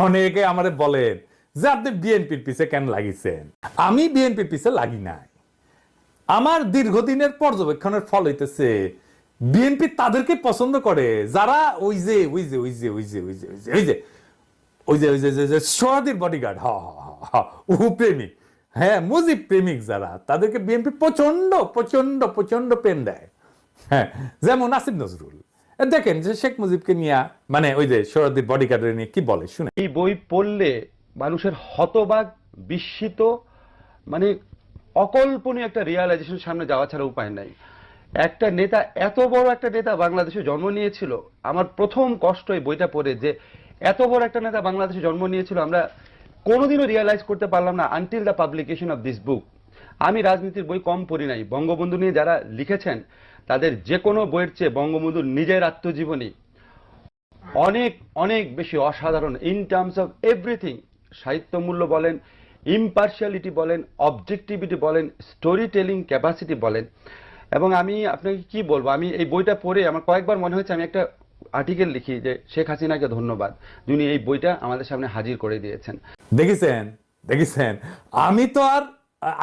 অনেকে আমারে বলেন যে আপনি বিএনপির পিছে কেন লাগিয়েছেন আমি বিএনপির পিছে লাগি নাই আমার দীর্ঘদিনের পর্যবেক্ষণের ফল হইতেছে বিএনপি তাদেরকে পছন্দ করে যারা ওই যে ওই যে ওই যে ওই যে ওই যে ওই যে ওই যে ওই যে ওই যে যে- সোহাদির বডিগার্ড হ হ প্রেমিক হ্যাঁ মুজিব প্রেমিক যারা তাদেরকে বিএনপি প্রচণ্ড প্রচণ্ড প্রচণ্ড প্রেম দেয় হ্যাঁ যেমন আসিফ নজরুল দেখেন যে শেখ মুজিবকে নিয়ে মানে ওই যে সোহাদির বডিগার্ডের নিয়ে কি বলে শুনে এই বই পড়লে মানুষের হতবাক, বিস্মিত মানে অকল্পনীয় একটা রিয়ালাইজেশন সামনে যাওয়া ছাড়া উপায় নাই। একটা নেতা, এত বড় একটা নেতা বাংলাদেশে জন্ম নিয়েছিল, আমার প্রথম কষ্ট এই বইটা পড়ে যে এত বড় একটা নেতা বাংলাদেশে জন্ম নিয়েছিল, আমরা কোনোদিনও রিয়ালাইজ করতে পারলাম না until the publication of this book আমি রাজনীতির বই কম পড়ি নাই। বঙ্গবন্ধু নিয়ে যারা লিখেছেন, তাদের যে কোনো বইয়ের চেয়ে বঙ্গবন্ধুর নিজের আত্মজীবনী অনেক অনেক বেশি অসাধারণ ইন টার্মস অফ এভরিথিং সাহিত্য মূল্য বলেন ইম্পার্শিয়ালিটি বলেন অবজেক্টিভিটি বলেন স্টোরি টেলিং ক্যাপাসিটি বলেন। এবং আমি আপনাকে কি বলব, আমি এই বইটা পড়ে আমার কয়েকবার মনে হচ্ছে আমি একটা আর্টিকেল লিখি যে, শেখ হাসিনাকে ধন্যবাদ, যিনি এই বইটা আমাদের সামনে হাজির করে দিয়েছেন। দেখেছেন দেখেছেন, আমি তো আর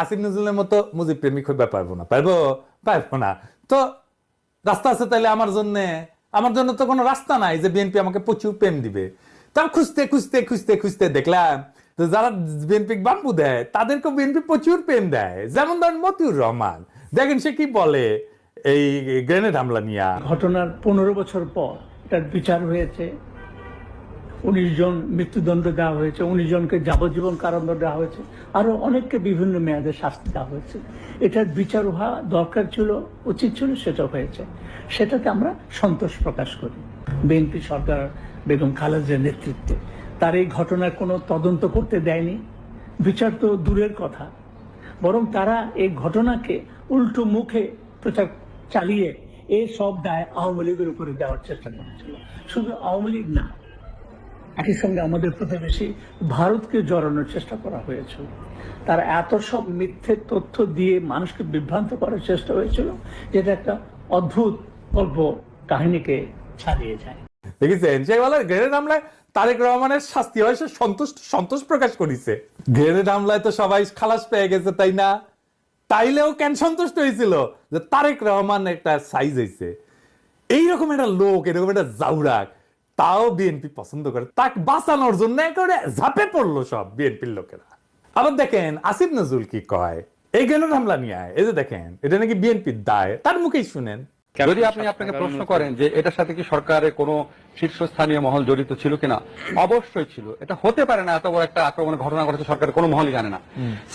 আসিফ নজরুলের মতো মুজিব প্রেমিক হইতে পারব না, পারব? পারব না। তো রাস্তা আছে তাহলে আমার জন্য আমার জন্য তো কোনো রাস্তা নাই যে বিএনপি আমাকে প্রচুর প্রেম দিবে। তার খুঁজতে খুঁজতে খুঁজতে খুঁজতে দেখলাম তো যারা বিএনপি বাম্বু দেয় তাদেরকে বিএনপি প্রচুর প্রেম দেয়। যেমন ধরেন মতিউর রহমান। দেখেন সে কি বলে এই গ্রেনেড হামলা নিয়া। ঘটনার পনেরো বছর পর তার বিচার হয়েছে। উনিশ জন মৃত্যুদণ্ড দেওয়া হয়েছে, উনিশ জনকে যাবজ্জীবন কারাদণ্ড দেওয়া হয়েছে, আরও অনেককে বিভিন্ন মেয়াদে শাস্তি দেওয়া হয়েছে। এটার বিচার হওয়া দরকার ছিল, উচিত ছিল, সেটা হয়েছে। সেটাতে আমরা সন্তোষ প্রকাশ করি। বিএনপি সরকার বেগম খালেদার নেতৃত্বে। তার এই ঘটনার কোনো তদন্ত করতে দেয়নি। বিচার তো দূরের কথা। বরং তারা এই ঘটনাকে উল্টো মুখে প্রচার চালিয়ে এই সব দায় আওয়ামী লীগের উপরে দেওয়ার চেষ্টা করেছিল। শুধু আওয়ামী লীগ না একই সঙ্গে আমাদের প্রতিবেশী ভারতকে জড়ানোর চেষ্টা করা হয়েছিল। তারা এত সব মিথ্যে তথ্য দিয়ে মানুষকে বিভ্রান্ত করার চেষ্টা হয়েছিল, যেটা একটা অদ্ভুত গল্প কাহিনীকে ছাড়িয়ে যায়। তারেক রহমানের শাস্তি হয়, সে সন্তোষ প্রকাশ করেছে। গ্রেনেড হামলায় তো সবাই খালাস পেয়ে গেছে, তাই না? তাইলেও কেন সন্তুষ্ট হয়েছিল? যে তারেক রহমান একটা সাইজ হয়েছে এইরকম একটা লোক, এরকম একটা জাউরাক তাও বিএনপি পছন্দ করে। তাকে বাঁচানোর জন্য একেবারে ঝাঁপে পড়ল সব বিএনপির লোকেরা। আবার দেখেন, আসিফ নজরুল কি কয়? এই গ্রেনেড হামলা নিয়ে আয়। এই যে দেখেন, এটা নাকি বিএনপির দায়। তার মুখেই শুনেন যদি আপনি আপনাকে প্রশ্ন করেন যে এটার সাথে কি সরকারের কোনো শীর্ষস্থানীয় মহল জড়িত ছিল কিনা? অবশ্যই ছিল। এটা হতে পারে না এত বড় একটা আক্রমণের ঘটনা ঘটেছে সরকারের কোনো মহলই জানে না।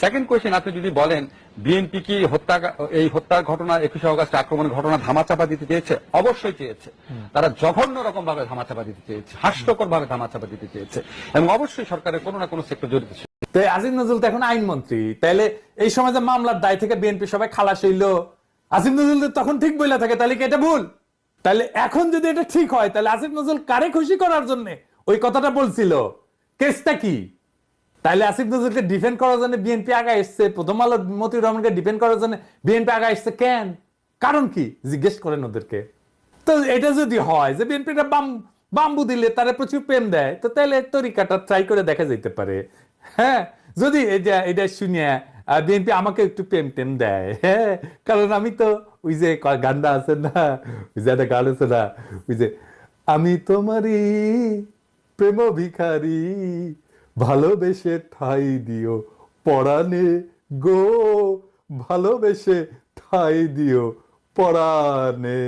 সেকেন্ড কোয়েশ্চেন আপনি যদি বলেন বিএনপি কি হত্যা এই হত্যার ঘটনা একুশে অগস্ট আক্রমণের ঘটনা ধামাচাপা দিতে চেয়েছে? অবশ্যই চেয়েছে। তারা জঘন্য রকম ভাবে ধামাচাপা দিতে চেয়েছে হাস্যকর ভাবে ধামাচাপা দিতে চেয়েছে। এবং অবশ্যই সরকারের কোনো না কোনো সেক্টর জড়িত ছিল। তো আজিম নজরুল তো এখন আইনমন্ত্রী। তাইলে এই সময় যে মামলার দায় থেকে বিএনপি সবাই খালাস হইল। আসিফ নজরুল তখন ঠিক বইলা থাকে, তাহলে কি এটা ভুল? তাহলে এখন যদি এটা ঠিক হয়, তাহলে আসিফ নজরুল কারে খুশি করার জন্য? ওই কথাটা বলছিল। কেসটা কি? তাহলে আসিফ নজরুলকে ডিফেন্ড করার জন্য বিএনপি আগা এসছে, প্রথম আলো মতিউর রহমানকে ডিফেন্ড করার জন্য বিএনপি আগা এসছে কেন? কারণ কি? জিজ্ঞেস করেন ওদেরকে। তো এটা যদি হয় যে বিএনপিটা বাম, বাম্বু দিলে তারা প্রচুর প্রেম দেয়, তো তাহলে তরিকাটা ট্রাই করে দেখা যেতে পারে। হ্যাঁ? যদি এটা এটা শুনিয়ে বিএনপি আমাকে একটু প্রেম টেম দেয়। হ্যাঁ কারণ আমি তো ওই যে গানটা আছে না, ওই যে একটা গান আছে না, ওই যে, আমি তোমারই প্রেম ভিখারি, ভালোবেসে ঠাই দিও পরাণে গো, ভালোবেসে ঠাই দিও পরাণে।